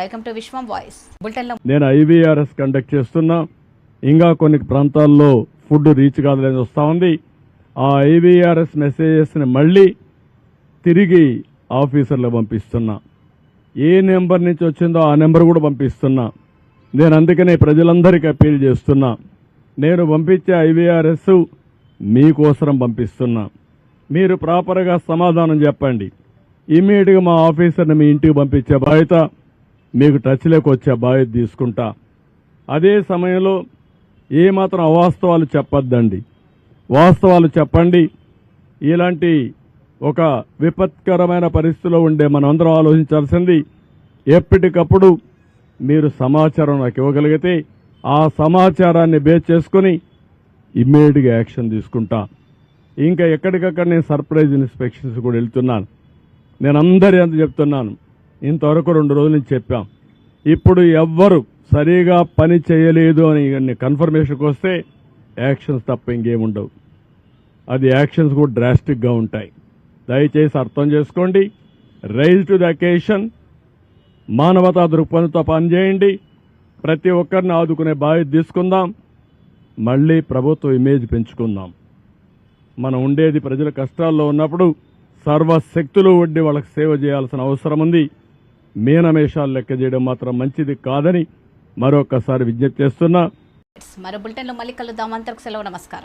Welcome to Vishwam voice. బులెటిన్లో నేను IVRS conduct చేస్తున్నా. ఇంకా కొన్ని ప్రాంతాల్లో ఫుడ్ రీచ్ కాదని వస్తూ ఉంది. ఆ ఐవీఆర్ఎస్ మెసేజెస్ని మళ్ళీ తిరిగి ఆఫీసర్లు పంపిస్తున్నా. ఏ నెంబర్ నుంచి వచ్చిందో ఆ నెంబర్ కూడా పంపిస్తున్నా. నేను అందుకనే ప్రజలందరికీ అప్పీల్ చేస్తున్నా. నేను పంపించే ఐవీఆర్ఎస్ మీకోసరం పంపిస్తున్నా. మీరు ప్రాపర్గా సమాధానం చెప్పండి. ఇమీడియట్గా మా ఆఫీసర్ని మీ ఇంటికి పంపించే బాధ్యత మీకు టచ్లోకి వచ్చే బాధ్యత తీసుకుంటా. అదే సమయంలో ఏమాత్రం అవాస్తవాలు చెప్పొద్దండి. వాస్తవాలు చెప్పండి. ఇలాంటి ఒక విపత్కరమైన పరిస్థితిలో ఉండే మనందరం ఆలోచించాల్సింది ఎప్పటికప్పుడు మీరు సమాచారం నాకు ఇవ్వగలిగితే ఆ సమాచారాన్ని బేస్ చేసుకుని ఇమ్మీడియట్గా యాక్షన్ తీసుకుంటా. ఇంకా ఎక్కడికక్కడ నేను సర్ప్రైజ్ ఇన్స్పెక్షన్స్ కూడా వెళ్తున్నాను. నేను అందరి అంత చెప్తున్నాను. ఇంతవరకు రెండు రోజుల నుంచి చెప్పాం. ఇప్పుడు ఎవ్వరు సరిగా పని చేయలేదు అని కన్ఫర్మేషన్కి వస్తే యాక్షన్స్ తప్ప ఇంకేముండవు అది యాక్షన్స్ కూడా డ్రాస్టిక్గా ఉంటాయి. దయచేసి అర్థం చేసుకోండి. రైజ్ టు ద అకేషన్ మానవతా దృక్పథంతో పనిచేయండి. ప్రతి ఒక్కరిని ఆదుకునే బాధ్యత తీసుకుందాం. మళ్ళీ ప్రభుత్వ ఇమేజ్ పెంచుకుందాం. మనం ఉండేది ప్రజల కష్టాల్లో ఉన్నప్పుడు సర్వశక్తులు వడ్డీ వాళ్ళకి సేవ చేయాల్సిన అవసరం ఉంది. మీనమేషాలు లెక్క చేయడం మాత్రం మంచిది కాదని మరొకసారి విజ్ఞప్తి చేస్తున్నా. మరో బులెటిన్లో మళ్ళీ కలుద్దాం. అంతకు సెలవు నమస్కారం.